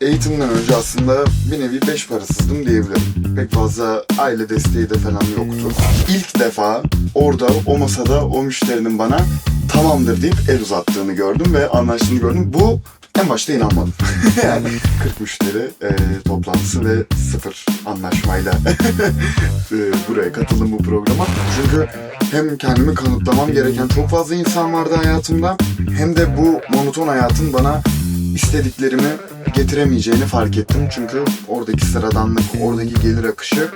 Eğitimden önce aslında bir nevi beş parasızdım diyebilirim. Pek fazla aile desteği de falan yoktu. İlk defa orada o masada o müşterinin bana tamamdır deyip el uzattığını gördüm ve anlaştığını gördüm. Bu en başta inanmadım. yani 40 müşteri e, toplantısı ve sıfır anlaşmayla e, buraya katıldım bu programa. Çünkü hem kendimi kanıtlamam gereken çok fazla insan vardı hayatımda hem de bu monoton hayatın bana istediklerimi getiremeyeceğini fark ettim. Çünkü oradaki sıradanlık, oradaki gelir akışı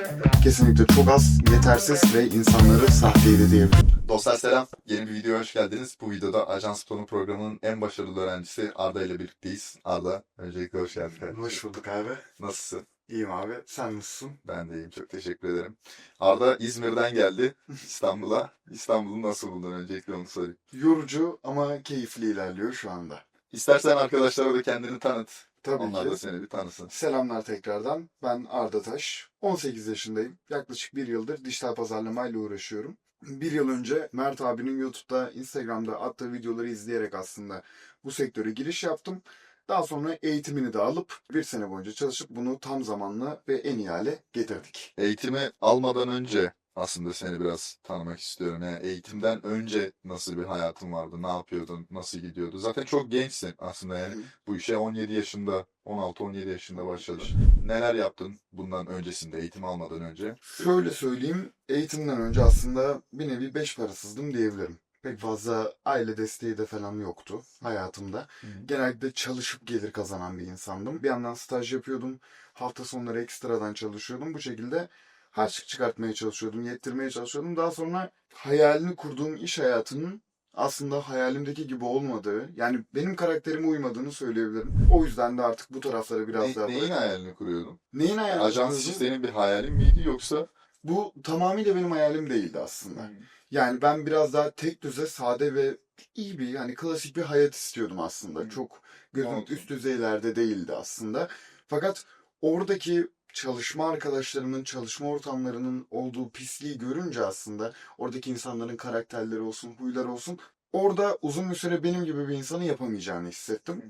kesinlikle çok az, yetersiz ve insanları sahteydi diyebilirim. Dostlar selam. Yeni bir videoya hoş geldiniz. Bu videoda Ajans Planu programının en başarılı öğrencisi Arda ile birlikteyiz. Arda, öncelikle hoş geldin. Hoş bulduk abi. Nasılsın? İyiyim abi. Sen nasılsın? Ben de iyiyim. Çok teşekkür ederim. Arda İzmir'den geldi İstanbul'a. İstanbul'u nasıl buldun? Öncelikle onu sorayım. Yorucu ama keyifli ilerliyor şu anda. İstersen arkadaşlara da kendini tanıt. Tabii Onlar ki. da seni bir tanısın. Selamlar tekrardan. Ben Arda Taş. 18 yaşındayım. Yaklaşık bir yıldır dijital pazarlamayla uğraşıyorum. Bir yıl önce Mert abinin YouTube'da, Instagram'da attığı videoları izleyerek aslında bu sektöre giriş yaptım. Daha sonra eğitimini de alıp bir sene boyunca çalışıp bunu tam zamanlı ve en iyi hale getirdik. Eğitimi almadan önce aslında seni biraz tanımak istiyorum. Yani eğitimden önce nasıl bir hayatın vardı? Ne yapıyordun? Nasıl gidiyordu? Zaten çok gençsin aslında yani. Bu işe 17 yaşında, 16-17 yaşında başladın. Neler yaptın bundan öncesinde, eğitim almadan önce? Şöyle söyleyeyim, eğitimden önce aslında bir nevi beş parasızdım diyebilirim. Pek fazla aile desteği de falan yoktu hayatımda. Genellikle çalışıp gelir kazanan bir insandım. Bir yandan staj yapıyordum. Hafta sonları ekstradan çalışıyordum. Bu şekilde harçlık çıkartmaya çalışıyordum, yettirmeye çalışıyordum. Daha sonra hayalini kurduğum iş hayatının aslında hayalimdeki gibi olmadığı, yani benim karakterime uymadığını söyleyebilirim. O yüzden de artık bu taraflara biraz Ne, daha neyin bırakıp- hayalini kuruyordun? Neyin hayalini Ajans işi senin bir hayalin miydi yoksa? Bu tamamıyla benim hayalim değildi aslında. Yani ben biraz daha tek düze, sade ve iyi bir yani klasik bir hayat istiyordum aslında. Hı. Çok gözüm üst düzeylerde değildi aslında. Fakat oradaki çalışma arkadaşlarımın, çalışma ortamlarının olduğu pisliği görünce aslında oradaki insanların karakterleri olsun, huyları olsun orada uzun bir süre benim gibi bir insanın yapamayacağını hissettim.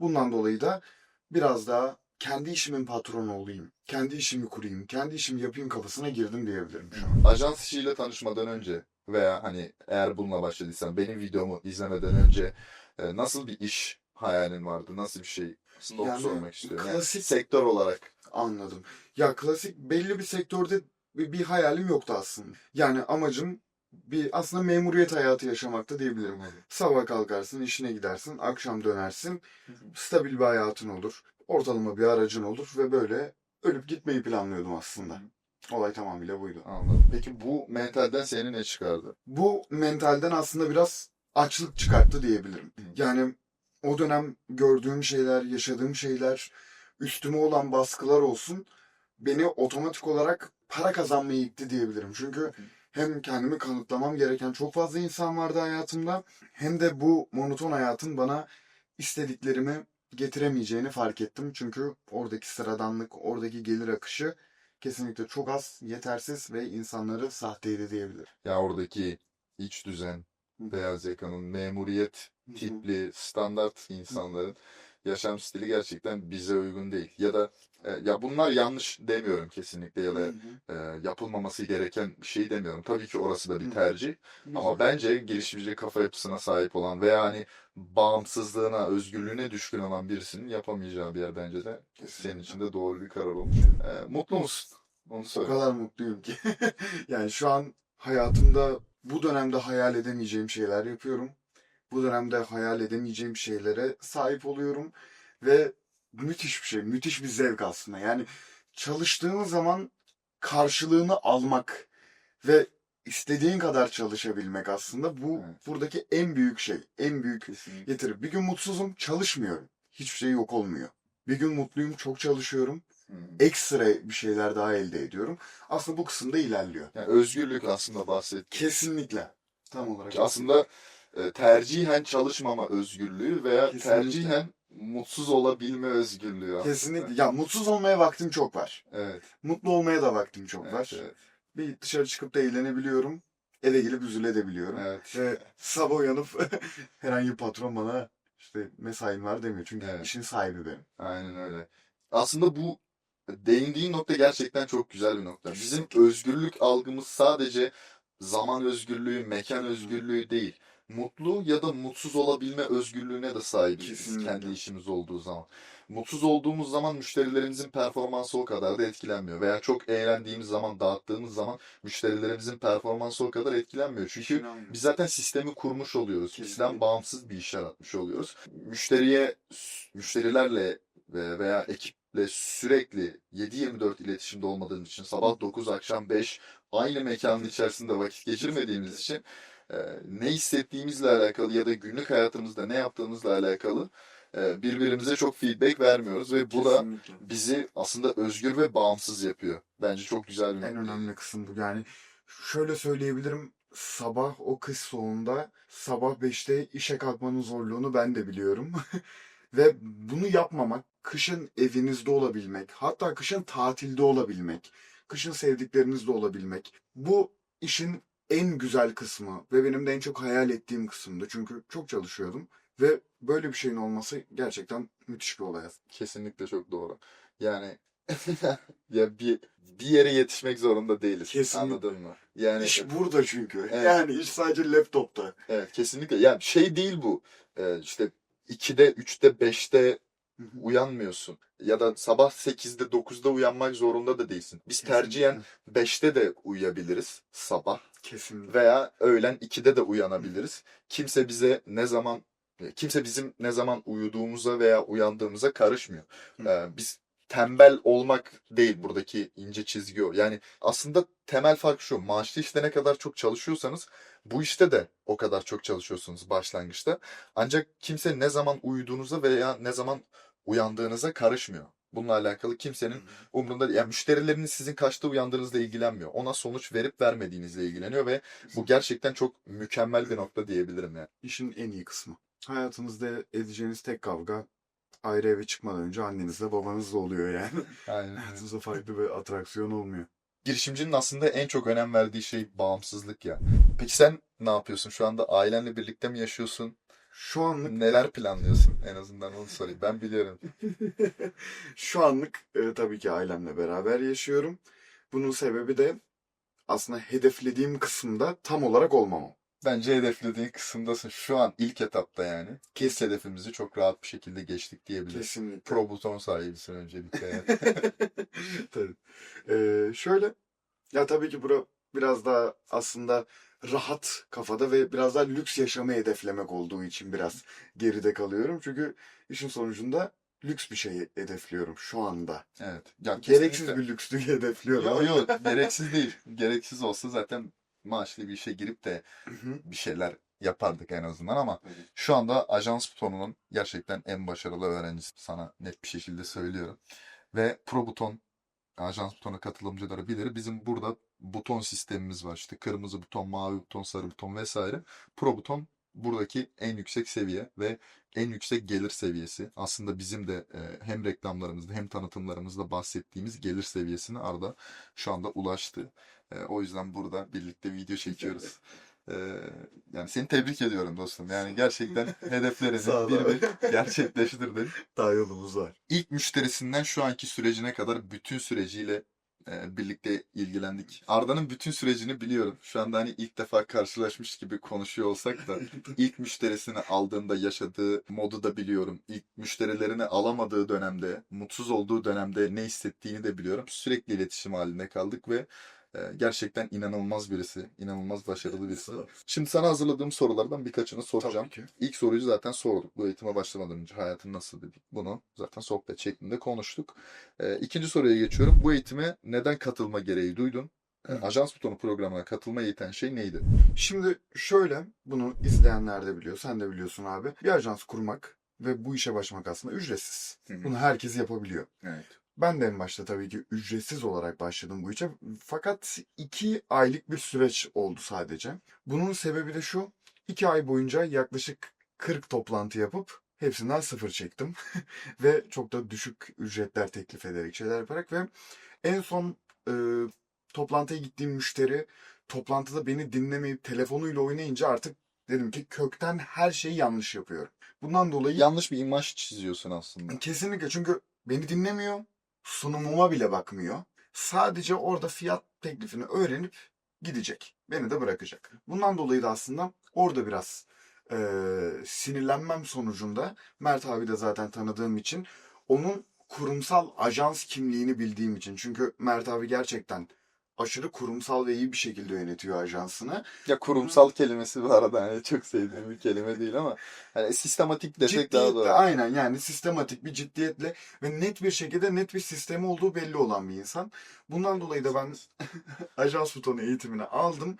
Bundan dolayı da biraz daha kendi işimin patronu olayım, kendi işimi kurayım, kendi işimi yapayım kafasına girdim diyebilirim şu an. Ajans işiyle tanışmadan önce veya hani eğer bununla başladıysan benim videomu izlemeden önce e, nasıl bir iş hayalin vardı? Nasıl bir şey? Aslında onu Yani sormak istiyorum. Yani klasik- sektör olarak. Anladım. Ya klasik belli bir sektörde bir, bir hayalim yoktu aslında. Yani amacım bir aslında memuriyet hayatı yaşamakta diyebilirim. Sabah kalkarsın, işine gidersin, akşam dönersin. Stabil bir hayatın olur. Ortalama bir aracın olur ve böyle ölüp gitmeyi planlıyordum aslında. Olay tamamıyla buydu. Anladım. Peki bu mentalden seni ne çıkardı? Bu mentalden aslında biraz açlık çıkarttı diyebilirim. Yani o dönem gördüğüm şeyler, yaşadığım şeyler, üstüme olan baskılar olsun beni otomatik olarak para kazanmaya itti diyebilirim. Çünkü hem kendimi kanıtlamam gereken çok fazla insan vardı hayatımda hem de bu monoton hayatın bana istediklerimi getiremeyeceğini fark ettim. Çünkü oradaki sıradanlık, oradaki gelir akışı kesinlikle çok az, yetersiz ve insanları sahteydi diyebilirim. Ya oradaki iç düzen. Beyaz yakanın, memuriyet tipli, standart insanların yaşam stili gerçekten bize uygun değil. Ya da e, ya bunlar yanlış demiyorum kesinlikle ya da e, yapılmaması gereken bir şey demiyorum. Tabii ki orası da bir tercih. Ama bence girişimci kafa yapısına sahip olan veya hani bağımsızlığına, özgürlüğüne düşkün olan birisinin yapamayacağı bir yer bence de senin için de doğru bir karar olmuş. E, mutlu musun? Onu O söyle. kadar mutluyum ki. yani şu an hayatımda bu dönemde hayal edemeyeceğim şeyler yapıyorum. Bu dönemde hayal edemeyeceğim şeylere sahip oluyorum. Ve müthiş bir şey, müthiş bir zevk aslında. Yani çalıştığın zaman karşılığını almak ve istediğin kadar çalışabilmek aslında bu Evet. buradaki en büyük şey, en büyük Kesinlikle. getiri. Bir gün mutsuzum, çalışmıyorum. Hiçbir şey yok olmuyor. Bir gün mutluyum, çok çalışıyorum. Ekstra bir şeyler daha elde ediyorum. Aslında bu kısımda ilerliyor. Yani özgürlük aslında bahsettiğim. Kesinlikle. Tam olarak. Aslında e, tercihen çalışmama özgürlüğü veya Kesinlikle. tercihen mutsuz olabilme özgürlüğü aslında. Kesinlikle. Ya mutsuz olmaya vaktim çok var. Evet. Mutlu olmaya da vaktim çok Evet, var. evet, Bir dışarı çıkıp da eğlenebiliyorum. Eve gelip üzülebiliyorum. evet. Ve sabah uyanıp herhangi bir patron bana işte mesain var demiyor. Çünkü Evet. işin sahibi benim. Aynen öyle. Aslında bu değindiğin nokta gerçekten çok güzel bir nokta. Bizim özgürlük algımız sadece zaman özgürlüğü, mekan özgürlüğü değil. Mutlu ya da mutsuz olabilme özgürlüğüne de sahibiz biz Kesinlikle. kendi işimiz olduğu zaman. Mutsuz olduğumuz zaman müşterilerimizin performansı o kadar da etkilenmiyor. Veya çok eğlendiğimiz zaman, dağıttığımız zaman müşterilerimizin performansı o kadar etkilenmiyor. Çünkü biz zaten sistemi kurmuş oluyoruz. Kesinlikle. Bizden bağımsız bir iş yaratmış oluyoruz. Müşteriye, müşterilerle ve- veya ekiple sürekli 7-24 iletişimde olmadığımız için sabah 9 akşam 5 aynı mekanın içerisinde vakit geçirmediğimiz için e, ne hissettiğimizle alakalı ya da günlük hayatımızda ne yaptığımızla alakalı e, birbirimize çok feedback vermiyoruz ve bu da bizi aslında özgür ve bağımsız yapıyor. Bence çok güzel bir En önemli kısım bu. Yani şöyle söyleyebilirim. Sabah o kış soğuğunda sabah 5'te işe kalkmanın zorluğunu ben de biliyorum. Ve bunu yapmamak, kışın evinizde olabilmek, hatta kışın tatilde olabilmek, kışın sevdiklerinizle olabilmek. Bu işin en güzel kısmı ve benim de en çok hayal ettiğim kısımdı. Çünkü çok çalışıyordum ve böyle bir şeyin olması gerçekten müthiş bir olay. Kesinlikle çok doğru. Yani ya bir bir yere yetişmek zorunda değiliz. Kesinlikle. Anladın mı? Yani İş burada çünkü. Evet. Yani iş sadece laptopta. evet kesinlikle. Ya şey değil bu. Ee, işte 2'de, 3'te, 5'te uyanmıyorsun. Ya da sabah 8'de, 9'da uyanmak zorunda da değilsin. Biz tercihen 5'te de uyuyabiliriz sabah Kesinlikle. veya öğlen 2'de de uyanabiliriz. Kimse bize ne zaman kimse bizim ne zaman uyuduğumuza veya uyandığımıza karışmıyor. Ee, biz tembel olmak değil buradaki ince çizgi o. Yani aslında temel fark şu. Maaşlı işte ne kadar çok çalışıyorsanız bu işte de o kadar çok çalışıyorsunuz başlangıçta. Ancak kimse ne zaman uyuduğunuza veya ne zaman uyandığınıza karışmıyor. Bununla alakalı kimsenin umrunda değil. Yani müşterileriniz sizin kaçta uyandığınızla ilgilenmiyor. Ona sonuç verip vermediğinizle ilgileniyor ve bu gerçekten çok mükemmel bir nokta diyebilirim yani. İşin en iyi kısmı. Hayatınızda edeceğiniz tek kavga ayrı eve çıkmadan önce annenizle babanızla oluyor yani. Aynen. Hayatınızda farklı bir atraksiyon olmuyor. Girişimcinin aslında en çok önem verdiği şey bağımsızlık ya. Peki sen ne yapıyorsun? Şu anda ailenle birlikte mi yaşıyorsun? Şu anlık Neler planlıyorsun? En azından onu sorayım. Ben biliyorum. şu anlık e, tabii ki ailemle beraber yaşıyorum. Bunun sebebi de aslında hedeflediğim kısımda tam olarak olmamam. Bence hedeflediğin kısımdasın. Şu an ilk etapta yani. Kes hedefimizi çok rahat bir şekilde geçtik diyebiliriz. Kesinlikle. Pro buton sahibisin öncelikle. yani. Tabii. Ee, şöyle, ya tabii ki bura biraz daha aslında rahat kafada ve biraz daha lüks yaşamı hedeflemek olduğu için biraz geride kalıyorum. Çünkü işin sonucunda lüks bir şey hedefliyorum şu anda. evet. Ya Gereksiz kesinlikle- bir lükslük hedefliyorum. Yok yok gereksiz değil. Gereksiz olsa zaten maaşlı bir işe girip de bir şeyler yapardık en azından ama Evet. şu anda ajans butonunun gerçekten en başarılı öğrencisi sana net bir şekilde söylüyorum. Ve Pro Buton ajans butonu katılımcıları bilir. Bizim burada buton sistemimiz var. İşte kırmızı buton, mavi buton, sarı buton vesaire. Pro Buton buradaki en yüksek seviye ve en yüksek gelir seviyesi. Aslında bizim de e, hem reklamlarımızda hem tanıtımlarımızda bahsettiğimiz gelir seviyesine Arda şu anda ulaştı. E, o yüzden burada birlikte video çekiyoruz. E, yani seni tebrik ediyorum dostum. Yani gerçekten hedeflerini bir bir gerçekleştirdin. Daha yolumuz var. İlk müşterisinden şu anki sürecine kadar bütün süreciyle e, birlikte ilgilendik. Arda'nın bütün sürecini biliyorum. Şu anda hani ilk defa karşılaşmış gibi konuşuyor olsak da ilk müşterisini aldığında yaşadığı modu da biliyorum. İlk müşterilerini alamadığı dönemde, mutsuz olduğu dönemde ne hissettiğini de biliyorum. Sürekli iletişim halinde kaldık ve gerçekten inanılmaz birisi, inanılmaz başarılı birisi. Şimdi sana hazırladığım sorulardan birkaçını soracağım. Tabii ki. İlk soruyu zaten sorduk. Bu eğitime başlamadan önce hayatın nasıl dedik. Bunu zaten sohbet şeklinde konuştuk. Ee, ikinci soruya geçiyorum. Bu eğitime neden katılma gereği duydun? Ee, Hı. Ajans butonu programına katılma iten şey neydi? Şimdi şöyle, bunu izleyenler de biliyor, sen de biliyorsun abi. Bir ajans kurmak ve bu işe başlamak aslında ücretsiz. Bunu herkes yapabiliyor. Evet. Ben de en başta tabii ki ücretsiz olarak başladım bu işe. Fakat iki aylık bir süreç oldu sadece. Bunun sebebi de şu. iki ay boyunca yaklaşık 40 toplantı yapıp hepsinden sıfır çektim. ve çok da düşük ücretler teklif ederek şeyler yaparak ve en son e, toplantıya gittiğim müşteri toplantıda beni dinlemeyip telefonuyla oynayınca artık Dedim ki kökten her şeyi yanlış yapıyorum. Bundan dolayı Yanlış bir imaj çiziyorsun aslında. kesinlikle çünkü beni dinlemiyor, sunumuma bile bakmıyor. Sadece orada fiyat teklifini öğrenip gidecek. Beni de bırakacak. Bundan dolayı da aslında orada biraz eee, sinirlenmem sonucunda Mert abi de zaten tanıdığım için onun kurumsal ajans kimliğini bildiğim için. Çünkü Mert abi gerçekten aşırı kurumsal ve iyi bir şekilde yönetiyor ajansını. Ya kurumsal kelimesi bu arada hani çok sevdiğim bir kelime değil ama hani sistematik desek daha Ciddiyetle doğru. aynen yani sistematik bir ciddiyetle ve net bir şekilde net bir sistemi olduğu belli olan bir insan. Bundan dolayı da ben ajans butonu eğitimini aldım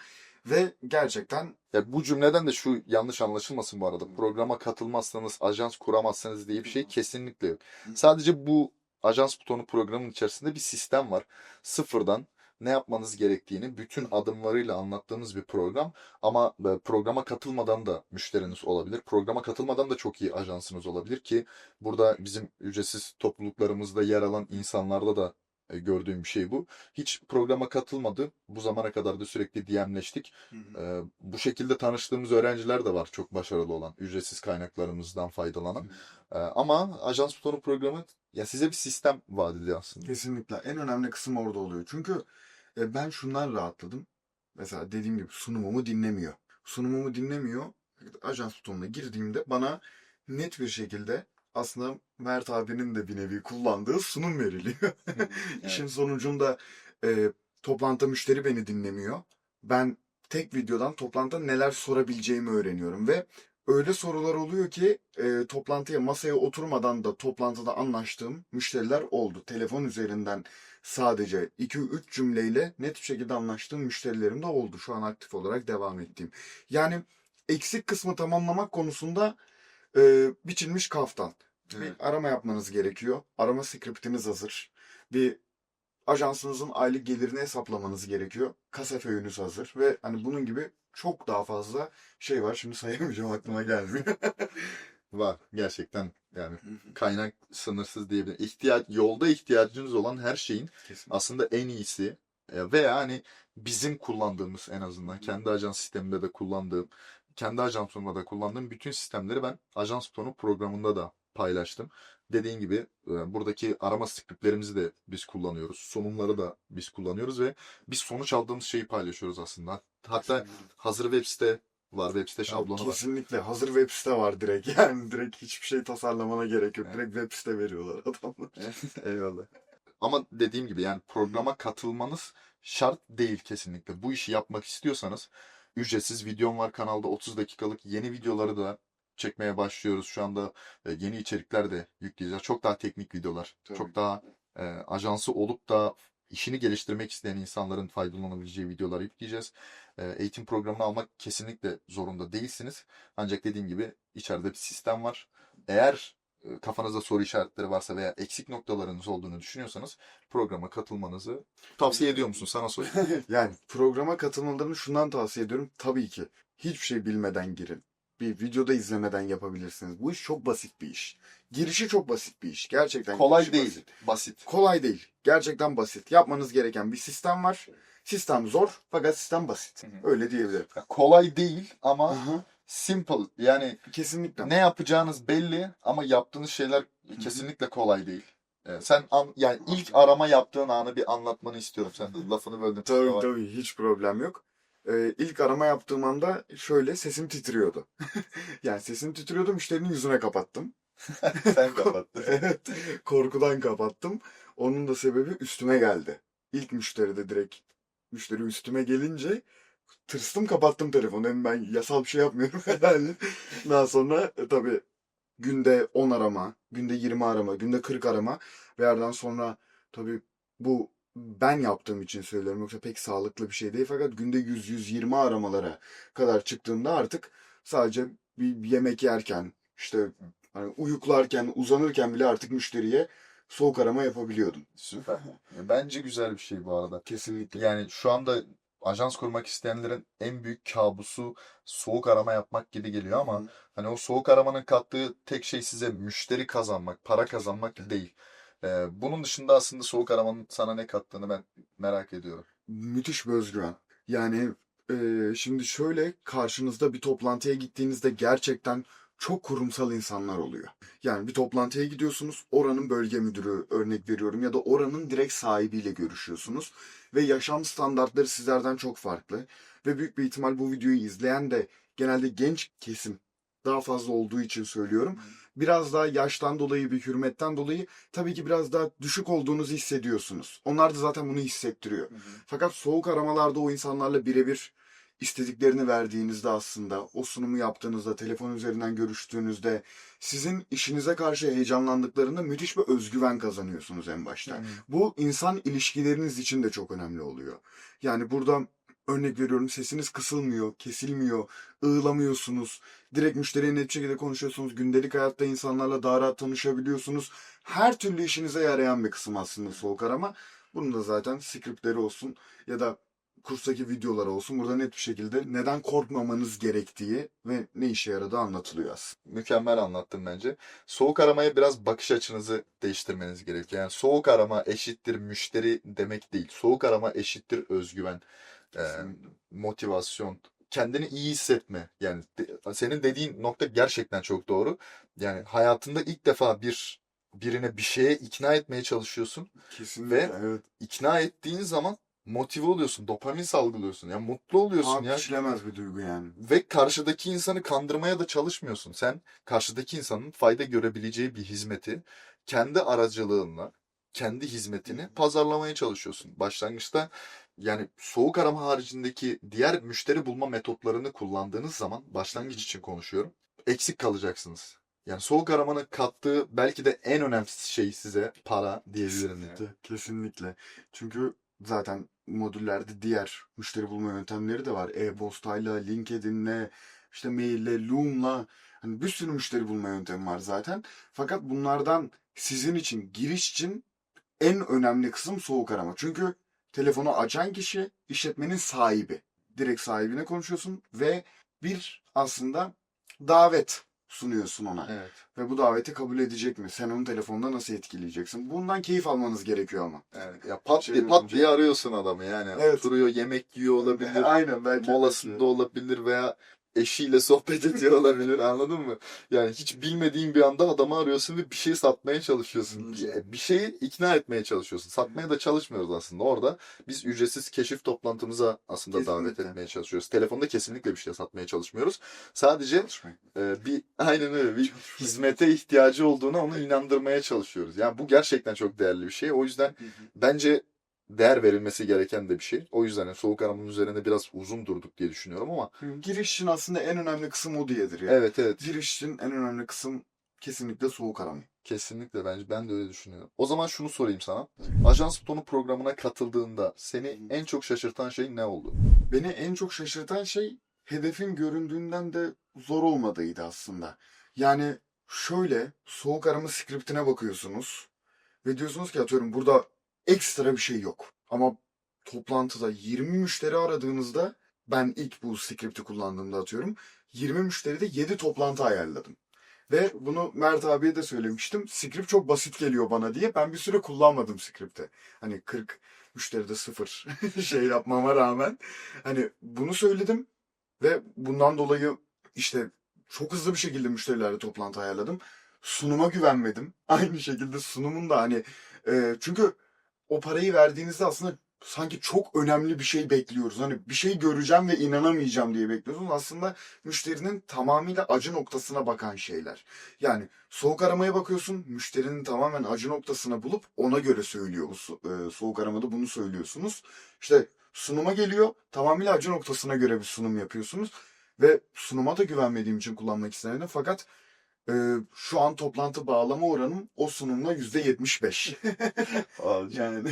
ve gerçekten Ya bu cümleden de şu yanlış anlaşılmasın bu arada. Programa katılmazsanız ajans kuramazsınız diye bir şey kesinlikle yok. Sadece bu ajans butonu programın içerisinde bir sistem var. Sıfırdan ne yapmanız gerektiğini bütün adımlarıyla anlattığımız bir program. Ama e, programa katılmadan da müşteriniz olabilir. Programa katılmadan da çok iyi ajansınız olabilir ki burada bizim ücretsiz topluluklarımızda yer alan insanlarda da e, gördüğüm bir şey bu. Hiç programa katılmadı. Bu zamana kadar da sürekli DM'leştik. Ee, bu şekilde tanıştığımız öğrenciler de var çok başarılı olan, ücretsiz kaynaklarımızdan faydalanan. Ee, ama ajans butonu programı ya size bir sistem vaat ediyor aslında. kesinlikle en önemli kısım orada oluyor. Çünkü e, ben şundan rahatladım. Mesela dediğim gibi sunumumu dinlemiyor. Sunumumu dinlemiyor. Ajans butonuna girdiğimde bana net bir şekilde aslında Mert abinin de bir nevi kullandığı sunum veriliyor. İşin sonucunda e, toplantıda müşteri beni dinlemiyor. Ben tek videodan toplantıda neler sorabileceğimi öğreniyorum ve öyle sorular oluyor ki e, toplantıya masaya oturmadan da toplantıda anlaştığım müşteriler oldu. Telefon üzerinden sadece 2-3 cümleyle net bir şekilde anlaştığım müşterilerim de oldu. Şu an aktif olarak devam ettiğim. Yani eksik kısmı tamamlamak konusunda e, biçilmiş kaftan. Bir arama yapmanız gerekiyor. Arama skriptiniz hazır. Bir ajansınızın aylık gelirini hesaplamanız gerekiyor. Kasa föyünüz hazır ve hani bunun gibi çok daha fazla şey var. Şimdi sayamayacağım aklıma gelmiyor. Var gerçekten yani kaynak sınırsız diyebilirim. İhtiyaç, yolda ihtiyacınız olan her şeyin Kesin. aslında en iyisi e, veya hani bizim kullandığımız en azından kendi ajans sisteminde de kullandığım, kendi ajansımda da kullandığım bütün sistemleri ben ajans butonu programında da paylaştım. Dediğin gibi e, buradaki arama skriptlerimizi de biz kullanıyoruz. Sunumları da biz kullanıyoruz ve biz sonuç aldığımız şeyi paylaşıyoruz aslında. Hatta hazır web site var, web site şablonu var. kesinlikle hazır web site var direkt. Yani direkt hiçbir şey tasarlamana gerek yok. Direkt web site veriyorlar adamlar. Eyvallah. Ama dediğim gibi yani programa katılmanız şart değil kesinlikle. Bu işi yapmak istiyorsanız ücretsiz videom var kanalda 30 dakikalık yeni videoları da çekmeye başlıyoruz. Şu anda e, yeni içerikler de yükleyeceğiz. Çok daha teknik videolar. Tabii. Çok daha e, ajansı olup da işini geliştirmek isteyen insanların faydalanabileceği videolar yükleyeceğiz. E, eğitim programını almak kesinlikle zorunda değilsiniz. Ancak dediğim gibi içeride bir sistem var. Eğer e, kafanızda soru işaretleri varsa veya eksik noktalarınız olduğunu düşünüyorsanız programa katılmanızı tavsiye ediyor musun? Sana sorayım. Yani programa katılmalarını şundan tavsiye ediyorum. Tabii ki hiçbir şey bilmeden girin. Bir videoda izlemeden yapabilirsiniz. Bu iş çok basit bir iş. Girişi çok basit bir iş. Gerçekten Kolay değil, basit. basit. Kolay değil. Gerçekten basit. Yapmanız gereken bir sistem var. Sistem zor fakat sistem basit. Hı hı. Öyle diyebilirim. Kolay değil ama Aha, simple. Yani kesinlikle. ne yapacağınız belli ama yaptığınız şeyler kesinlikle kolay değil. Ee, sen an, yani ilk arama yaptığın anı bir anlatmanı istiyorum. Sen lafını böldüm. Tabii tabii hiç problem yok. Ee, ilk arama yaptığım anda şöyle sesim titriyordu. yani sesim titriyordu müşterinin yüzüne kapattım. Sen kapattın. Evet, korkudan kapattım. Onun da sebebi üstüme geldi. İlk müşteride direkt müşteri üstüme gelince tırstım kapattım telefonu. Hem ben yasal bir şey yapmıyorum herhalde. Daha sonra e, tabii günde 10 arama, günde 20 arama, günde 40 arama ve yerden sonra tabii bu ben yaptığım için söylüyorum yoksa pek sağlıklı bir şey değil fakat günde 100-120 aramalara kadar çıktığımda artık sadece bir yemek yerken işte hani uyuklarken uzanırken bile artık müşteriye soğuk arama yapabiliyordum. Süper. Bence güzel bir şey bu arada. Kesinlikle. Yani şu anda ajans kurmak isteyenlerin en büyük kabusu soğuk arama yapmak gibi geliyor ama hani o soğuk aramanın kattığı tek şey size müşteri kazanmak, para kazanmak değil. Ee, bunun dışında aslında soğuk aramanın sana ne kattığını ben merak ediyorum. müthiş bir özgüven. Yani Ee, şimdi şöyle karşınızda bir toplantıya gittiğinizde gerçekten çok kurumsal insanlar oluyor. Yani bir toplantıya gidiyorsunuz, oranın bölge müdürü örnek veriyorum ya da oranın direkt sahibiyle görüşüyorsunuz ve yaşam standartları sizlerden çok farklı ve büyük bir ihtimal bu videoyu izleyen de genelde genç kesim daha fazla olduğu için söylüyorum. Biraz daha yaştan dolayı bir hürmetten dolayı tabii ki biraz daha düşük olduğunuzu hissediyorsunuz. Onlar da zaten bunu hissettiriyor. Fakat soğuk aramalarda o insanlarla birebir istediklerini verdiğinizde aslında o sunumu yaptığınızda, telefon üzerinden görüştüğünüzde sizin işinize karşı heyecanlandıklarında müthiş bir özgüven kazanıyorsunuz en başta. Bu insan ilişkileriniz için de çok önemli oluyor. Yani burada örnek veriyorum sesiniz kısılmıyor, kesilmiyor, ığlamıyorsunuz. Direkt müşteriye net bir şekilde konuşuyorsunuz. Gündelik hayatta insanlarla daha rahat tanışabiliyorsunuz. Her türlü işinize yarayan bir kısım aslında soğuk arama. Bunun da zaten scriptleri olsun ya da kurstaki videolar olsun. Burada net bir şekilde neden korkmamanız gerektiği ve ne işe yaradığı anlatılıyor aslında. Mükemmel anlattın bence. Soğuk aramaya biraz bakış açınızı değiştirmeniz gerekiyor. Yani soğuk arama eşittir müşteri demek değil. Soğuk arama eşittir özgüven, e, motivasyon, kendini iyi hissetme. Yani de- senin dediğin nokta gerçekten çok doğru. Yani hayatında ilk defa bir birine bir şeye ikna etmeye çalışıyorsun. Kesinlikle Ve- evet. İkna ettiğin zaman motive oluyorsun, dopamin salgılıyorsun. Yani mutlu oluyorsun ya. biçilemez bir duygu yani. Ve karşıdaki insanı kandırmaya da çalışmıyorsun. Sen karşıdaki insanın fayda görebileceği bir hizmeti kendi aracılığınla, kendi hizmetini pazarlamaya çalışıyorsun. Başlangıçta yani soğuk arama haricindeki diğer müşteri bulma metotlarını kullandığınız zaman başlangıç için konuşuyorum. Eksik kalacaksınız. Yani soğuk aramanın kattığı belki de en önemli şey size para diyebilirim yani. Kesinlikle, kesinlikle. Çünkü zaten modüllerde diğer müşteri bulma yöntemleri de var. E-postayla, LinkedIn'le, işte maille, Loom'la hani bir sürü müşteri bulma yöntemi var zaten. Fakat bunlardan sizin için, giriş için en önemli kısım soğuk arama. Çünkü telefonu açan kişi işletmenin sahibi. Direkt sahibine konuşuyorsun ve bir aslında davet sunuyorsun ona. Evet. Ve bu daveti kabul edecek mi? Sen onu telefonda nasıl etkileyeceksin? Bundan keyif almanız gerekiyor ama. Evet. Ya pat Şey diye pat yapınca- diye arıyorsun adamı yani. Evet. Oturuyor, yemek yiyor olabilir. Aynen belki. molasında olabilir veya eşiyle sohbet ediyor olabilir anladın mı? Yani hiç bilmediğin bir anda adamı arıyorsun ve bir şey satmaya çalışıyorsun. Kesinlikle. Bir şeyi ikna etmeye çalışıyorsun. Satmaya da çalışmıyoruz aslında. Orada biz ücretsiz keşif toplantımıza aslında davet Kesinlikle. etmeye çalışıyoruz. Telefonda kesinlikle bir şey satmaya çalışmıyoruz. Sadece e, bir aynen öyle bir hizmete ihtiyacı olduğuna onu inandırmaya çalışıyoruz. Yani bu gerçekten çok değerli bir şey. O yüzden bence değer verilmesi gereken de bir şey. O yüzden yani soğuk aramanın üzerinde biraz uzun durduk diye düşünüyorum ama Giriş için aslında en önemli kısım o diyedir ya. evet evet Giriş için en önemli kısım kesinlikle soğuk arama. kesinlikle bence ben de öyle düşünüyorum. O zaman şunu sorayım sana. Ajans Butonu programına katıldığında seni en çok şaşırtan şey ne oldu? Beni en çok şaşırtan şey hedefin göründüğünden de zor olmadığıydı aslında. Yani şöyle soğuk arama skriptine bakıyorsunuz ve diyorsunuz ki atıyorum burada ekstra bir şey yok. Ama toplantıda 20 müşteri aradığınızda ben ilk bu skripti kullandığımda atıyorum 20 müşteride 7 toplantı ayarladım. Ve bunu Mert abiye de söylemiştim. Script çok basit geliyor bana diye. Ben bir süre kullanmadım script'i. Hani 40 müşteride sıfır şey yapmama rağmen. Hani bunu söyledim ve bundan dolayı işte çok hızlı bir şekilde müşterilerle toplantı ayarladım. Sunuma güvenmedim. Aynı şekilde sunumun da hani e, çünkü o parayı verdiğinizde aslında sanki çok önemli bir şey bekliyoruz. Hani bir şey göreceğim ve inanamayacağım diye bekliyorsunuz. Aslında müşterinin tamamıyla acı noktasına bakan şeyler. Yani soğuk aramaya bakıyorsun, müşterinin tamamen acı noktasına bulup ona göre söylüyor. E, soğuk aramada bunu söylüyorsunuz. İşte sunuma geliyor, tamamıyla acı noktasına göre bir sunum yapıyorsunuz. Ve sunuma da güvenmediğim için kullanmak istemedim. Fakat e, şu an toplantı bağlama oranım o sunumla yüzde yetmiş beş. Yani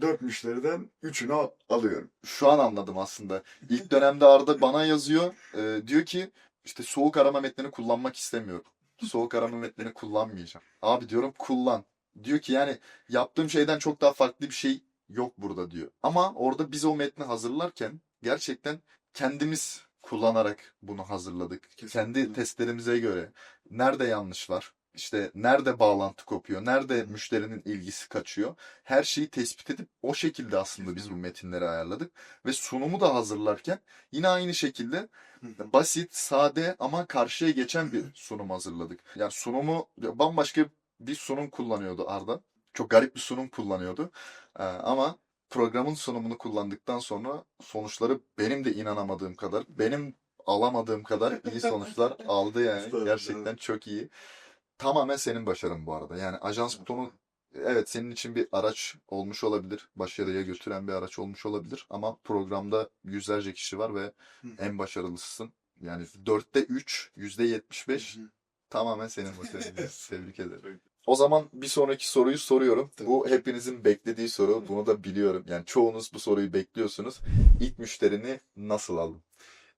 4 müşteriden 3'ünü al- alıyorum. Şu an anladım aslında. İlk dönemde Arda bana yazıyor. e, diyor ki işte soğuk arama metnini kullanmak istemiyorum. Soğuk arama metnini kullanmayacağım. Abi diyorum kullan. Diyor ki yani yaptığım şeyden çok daha farklı bir şey yok burada diyor. Ama orada biz o metni hazırlarken gerçekten kendimiz kullanarak bunu hazırladık. Kesinlikle. Kendi testlerimize göre nerede yanlış var? işte nerede bağlantı kopuyor, nerede müşterinin ilgisi kaçıyor. Her şeyi tespit edip o şekilde aslında biz bu metinleri ayarladık. Ve sunumu da hazırlarken yine aynı şekilde basit, sade ama karşıya geçen bir sunum hazırladık. Yani sunumu bambaşka bir sunum kullanıyordu Arda. Çok garip bir sunum kullanıyordu. Ee, ama programın sunumunu kullandıktan sonra sonuçları benim de inanamadığım kadar, benim alamadığım kadar iyi sonuçlar aldı yani. Gerçekten çok iyi. Tamamen senin başarın bu arada. Yani ajans butonu evet senin için bir araç olmuş olabilir. Başarıya götüren bir araç olmuş olabilir. Ama programda yüzlerce kişi var ve en başarılısın. Yani dörtte üç, yüzde yetmiş beş tamamen senin başarın. Tebrik ederim. O zaman bir sonraki soruyu soruyorum. Tabii. Bu hepinizin beklediği soru. Bunu da biliyorum. Yani çoğunuz bu soruyu bekliyorsunuz. İlk müşterini nasıl aldın?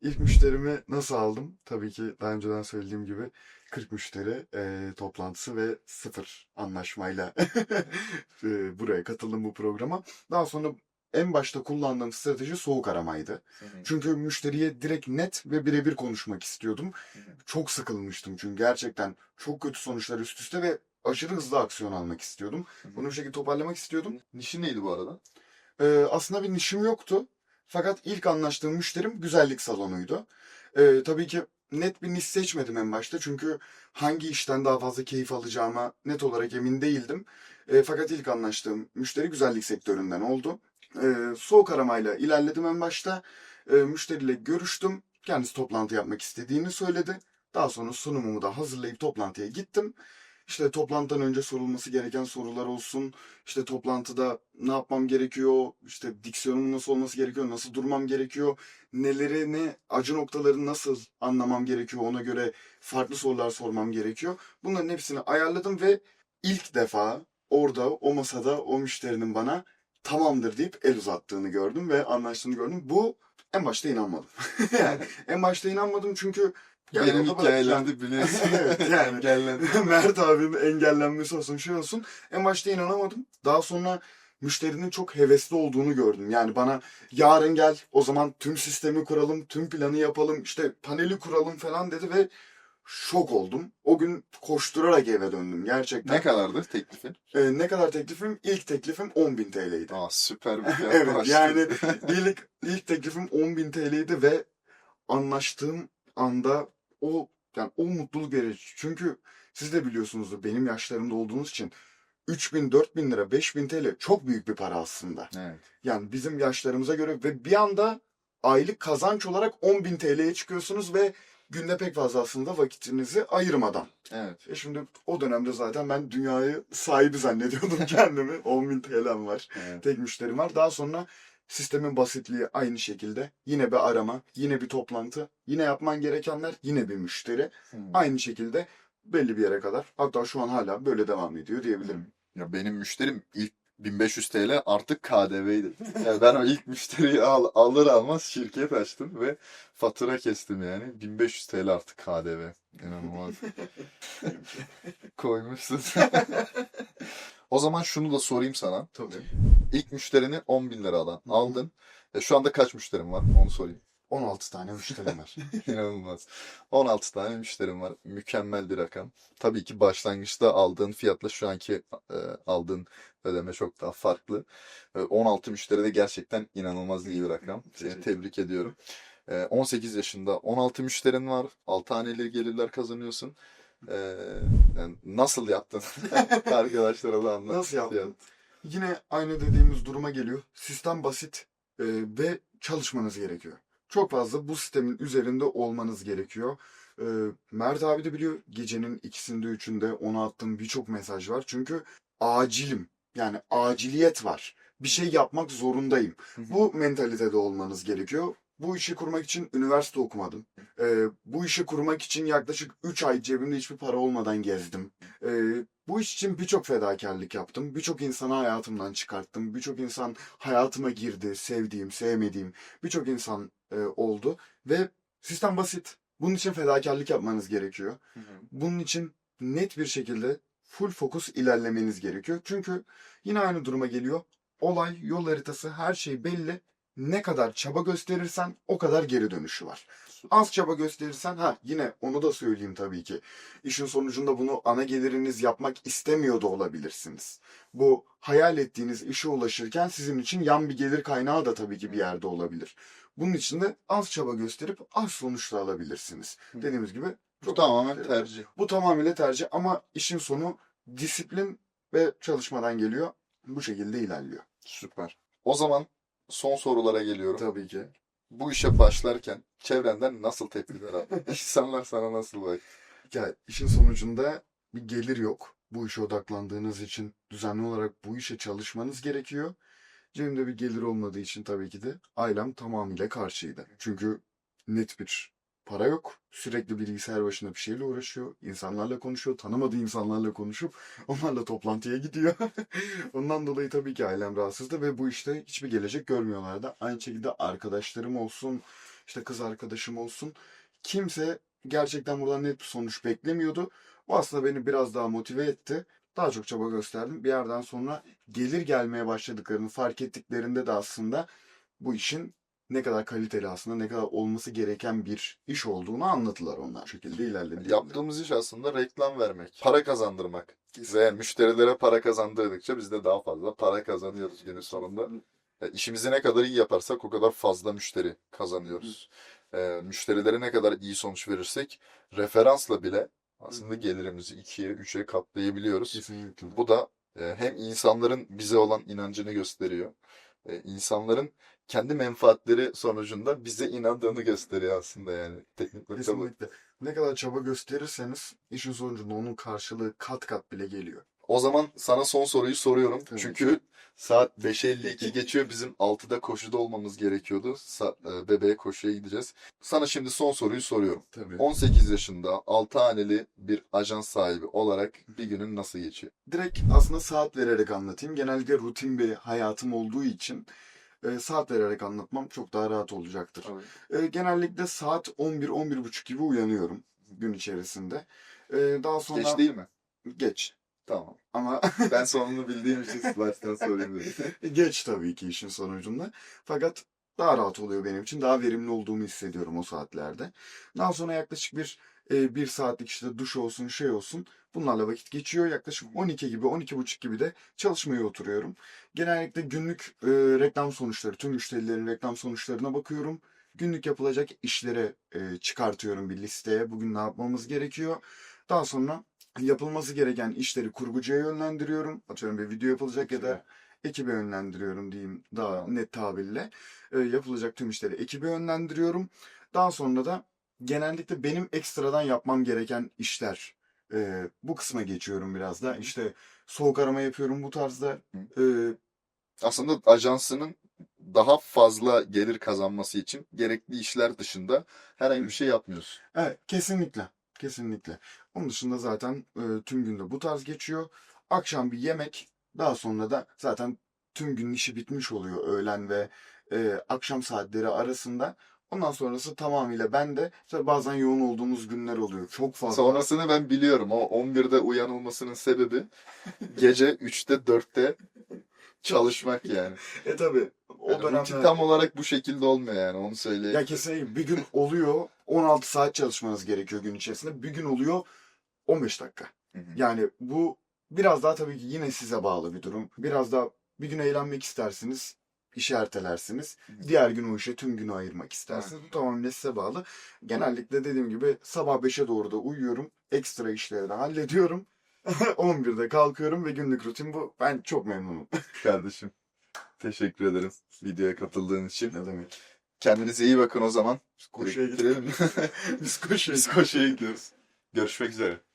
İlk müşterimi nasıl aldım? Tabii ki daha önceden söylediğim gibi 40 müşteri e, toplantısı ve sıfır anlaşmayla e, buraya katıldım bu programa. Daha sonra en başta kullandığım strateji soğuk aramaydı. Çünkü müşteriye direkt net ve birebir konuşmak istiyordum. Çok sıkılmıştım çünkü gerçekten çok kötü sonuçlar üst üste ve aşırı hızlı aksiyon almak istiyordum. Bunu bir şekilde toparlamak istiyordum. Nişin neydi bu arada? Ee, aslında bir nişim yoktu. Fakat ilk anlaştığım müşterim güzellik salonuydu. Ee, tabii ki net bir niş seçmedim en başta. Çünkü hangi işten daha fazla keyif alacağıma net olarak emin değildim. Ee, fakat ilk anlaştığım müşteri güzellik sektöründen oldu. Ee, soğuk aramayla ilerledim en başta. Ee, müşteriyle görüştüm. Kendisi toplantı yapmak istediğini söyledi. Daha sonra sunumumu da hazırlayıp toplantıya gittim. İşte toplantıdan önce sorulması gereken sorular olsun. İşte toplantıda ne yapmam gerekiyor, işte diksiyonum nasıl olması gerekiyor, nasıl durmam gerekiyor, neleri ne, acı noktaları nasıl anlamam gerekiyor, ona göre farklı sorular sormam gerekiyor. Bunların hepsini ayarladım ve ilk defa orada, o masada o müşterinin bana tamamdır deyip el uzattığını gördüm ve anlaştığını gördüm. Bu en başta inanmadım. yani en başta inanmadım çünkü yani Benim hikayelerini biliyorsun. Evet, yani. Engelledim. Mert abinin engellenmesi olsun şey olsun. En başta inanamadım. Daha sonra müşterinin çok hevesli olduğunu gördüm. Yani bana yarın gel o zaman tüm sistemi kuralım, tüm planı yapalım, işte paneli kuralım falan dedi ve şok oldum. O gün koşturarak eve döndüm gerçekten. Ne kadardı teklifin? Ee, ne kadar teklifim? İlk teklifim 10.000 TL'ydi. Aa süper bir fiyat Evet yani ilk, ilk teklifim 10.000 TL'ydi ve anlaştığım anda o yani o mutluluk verici. Çünkü siz de biliyorsunuzdur benim yaşlarımda olduğunuz için 3000, 4000 lira, 5000 TL çok büyük bir para aslında. Evet. Yani bizim yaşlarımıza göre ve bir anda aylık kazanç olarak 10.000 TL'ye çıkıyorsunuz ve günde pek fazla aslında vakitinizi ayırmadan. Evet. E şimdi o dönemde zaten ben dünyayı sahibi zannediyordum kendimi. 10.000 TL'm var evet. tek müşterim var. Daha sonra sistemin basitliği aynı şekilde. Yine bir arama, yine bir toplantı, yine yapman gerekenler, yine bir müşteri. Hmm. Aynı şekilde belli bir yere kadar. Hatta şu an hala böyle devam ediyor diyebilirim. Ya benim müşterim ilk 1500 TL artık KDV'ydi. Yani ben o ilk müşteriyi al, alır almaz şirket açtım ve fatura kestim yani. 1500 TL artık KDV. İnanılmaz. Koymuşsun. o zaman şunu da sorayım sana. Tabii. İlk müşterini 10 bin liradan aldın. E, şu anda kaç müşterim var? Onu sorayım. 16 tane müşterim var. İnanılmaz. 16 tane müşterim var. Mükemmel bir rakam. Tabii ki başlangıçta aldığın fiyatla şu anki e, aldığın ödeme çok daha farklı. E, 16 müşteri de gerçekten inanılmaz iyi bir rakam. Seni tebrik ediyorum. E, 18 yaşında 16 müşterin var. 6 haneli gelirler kazanıyorsun. E, yani nasıl yaptın? Arkadaşlara da anlat. Nasıl yaptın? Yine aynı dediğimiz duruma geliyor. Sistem basit e, ve çalışmanız gerekiyor. Çok fazla bu sistemin üzerinde olmanız gerekiyor. E, Mert abi de biliyor gecenin ikisinde üçünde ona attığım birçok mesaj var. Çünkü acilim. Yani aciliyet var. Bir şey yapmak zorundayım. Hı hı. Bu mentalitede olmanız gerekiyor. Bu işi kurmak için üniversite okumadım. E, bu işi kurmak için yaklaşık 3 ay cebimde hiçbir para olmadan gezdim. E, bu iş için birçok fedakarlık yaptım. Birçok insanı hayatımdan çıkarttım. Birçok insan hayatıma girdi. Sevdiğim, sevmediğim birçok insan e, oldu. Ve sistem basit. Bunun için fedakarlık yapmanız gerekiyor. Hı hı. Bunun için net bir şekilde full fokus ilerlemeniz gerekiyor. Çünkü yine aynı duruma geliyor. Olay, yol haritası, her şey belli. Ne kadar çaba gösterirsen o kadar geri dönüşü var. Az çaba gösterirsen ha yine onu da söyleyeyim tabii ki. İşin sonucunda bunu ana geliriniz yapmak istemiyor da olabilirsiniz. Bu hayal ettiğiniz işe ulaşırken sizin için yan bir gelir kaynağı da tabii ki bir yerde olabilir. Bunun için de az çaba gösterip az sonuçla alabilirsiniz. Dediğimiz gibi Bu tamamen tercih. bu tamamıyla tercih ama işin sonu disiplin ve çalışmadan geliyor. Bu şekilde ilerliyor. Süper. O zaman son sorulara geliyorum. Tabii ki. Bu işe başlarken çevrenden nasıl tepkiler aldın? İnsanlar sana nasıl bak? Ya işin sonucunda bir gelir yok. Bu işe odaklandığınız için düzenli olarak bu işe çalışmanız gerekiyor. Cebimde bir gelir olmadığı için tabii ki de ailem tamamıyla karşıydı. Çünkü net bir para yok. Sürekli bilgisayar başında bir şeyle uğraşıyor. insanlarla konuşuyor. Tanımadığı insanlarla konuşup onlarla toplantıya gidiyor. Ondan dolayı tabii ki ailem rahatsızdı ve bu işte hiçbir gelecek görmüyorlardı. Aynı şekilde arkadaşlarım olsun, işte kız arkadaşım olsun. Kimse gerçekten buradan net bir sonuç beklemiyordu. Bu aslında beni biraz daha motive etti. Daha çok çaba gösterdim. Bir yerden sonra gelir gelmeye başladıklarını fark ettiklerinde de aslında bu işin ne kadar kaliteli aslında ne kadar olması gereken bir iş olduğunu anlatılar onlar. Bu şekilde ilerledi. Yaptığımız iş aslında reklam vermek, para kazandırmak. Ve müşterilere para kazandırdıkça biz de daha fazla para kazanıyoruz günün sonunda. Ya işimizi ne kadar iyi yaparsak o kadar fazla müşteri kazanıyoruz. Ee, müşterilere ne kadar iyi sonuç verirsek referansla bile aslında gelirimizi ikiye, üçe katlayabiliyoruz. Kesinlikle. Bu da e, hem insanların bize olan inancını gösteriyor. E, insanların kendi menfaatleri sonucunda bize inandığını gösteriyor aslında yani. Teknik olarak. Kesinlikle. Ne kadar çaba gösterirseniz işin sonucunda onun karşılığı kat kat bile geliyor. O zaman sana son soruyu soruyorum. Tabii. Çünkü saat 5.52 geçiyor. Bizim 6'da koşuda olmamız gerekiyordu. Sa- e, bebeğe koşuya gideceğiz. Sana şimdi son soruyu soruyorum. Tabii. 18 yaşında 6 haneli bir ajans sahibi olarak bir günün nasıl geçiyor? Direkt aslında saat vererek anlatayım. Genellikle rutin bir hayatım olduğu için e, saat vererek anlatmam çok daha rahat olacaktır. E, genellikle saat 11-11.30 gibi uyanıyorum gün içerisinde. E, daha sonra Geç değil mi? Geç. Tamam. Ama Ben sonunu bildiğim için baştan sorayım dedim. geç tabii ki işin sonucunda. Fakat daha rahat oluyor benim için. Daha verimli olduğumu hissediyorum o saatlerde. Daha sonra yaklaşık bir e, bir saatlik işte duş olsun şey olsun bunlarla vakit geçiyor. Yaklaşık 12 gibi 12.30 gibi de çalışmaya oturuyorum. Genellikle günlük e, reklam sonuçları, tüm müşterilerin reklam sonuçlarına bakıyorum. Günlük yapılacak işlere e, çıkartıyorum bir listeye. Bugün ne yapmamız gerekiyor. Daha sonra yapılması gereken işleri kurgucuya yönlendiriyorum. Atıyorum bir video yapılacak ya da ekibe yönlendiriyorum diyeyim daha net tabirle. E, yapılacak tüm işleri ekibe yönlendiriyorum. Daha sonra da genellikle benim ekstradan yapmam gereken işler. E, bu kısma geçiyorum biraz da. İşte soğuk arama yapıyorum bu tarzda. E, Aslında ajansının daha fazla gelir kazanması için gerekli işler dışında herhangi bir şey yapmıyorsun. Evet, kesinlikle. Kesinlikle. Onun dışında zaten e, tüm günde bu tarz geçiyor. Akşam bir yemek, daha sonra da zaten tüm gün işi bitmiş oluyor öğlen ve e, akşam saatleri arasında. Ondan sonrası tamamıyla ben de işte bazen yoğun olduğumuz günler oluyor. Çok fazla. Sonrasını ben biliyorum. O 11'de uyanılmasının sebebi gece 3'te 4'te çalışmak yani. E tabi o Yani rutin tam olarak bu şekilde olmuyor yani onu söyleyeyim. ya kesinlikle bir gün oluyor 16 saat çalışmanız gerekiyor gün içerisinde. Bir gün oluyor 15 dakika. Hı hı. Yani bu biraz daha tabii ki yine size bağlı bir durum. Biraz daha bir gün eğlenmek istersiniz, işi ertelersiniz. Hı. Diğer gün o işe tüm günü ayırmak istersiniz. Bu tamamen size bağlı. Genellikle dediğim gibi sabah 5'e doğru da uyuyorum. Ekstra işleri de hallediyorum. 11'de kalkıyorum ve günlük rutin bu. Ben çok memnunum. Kardeşim teşekkür ederim videoya katıldığın için. ne demek? Kendinize iyi bakın o zaman. Koşuya koşuya Biz koşuya gidiyoruz. Görüşmek üzere.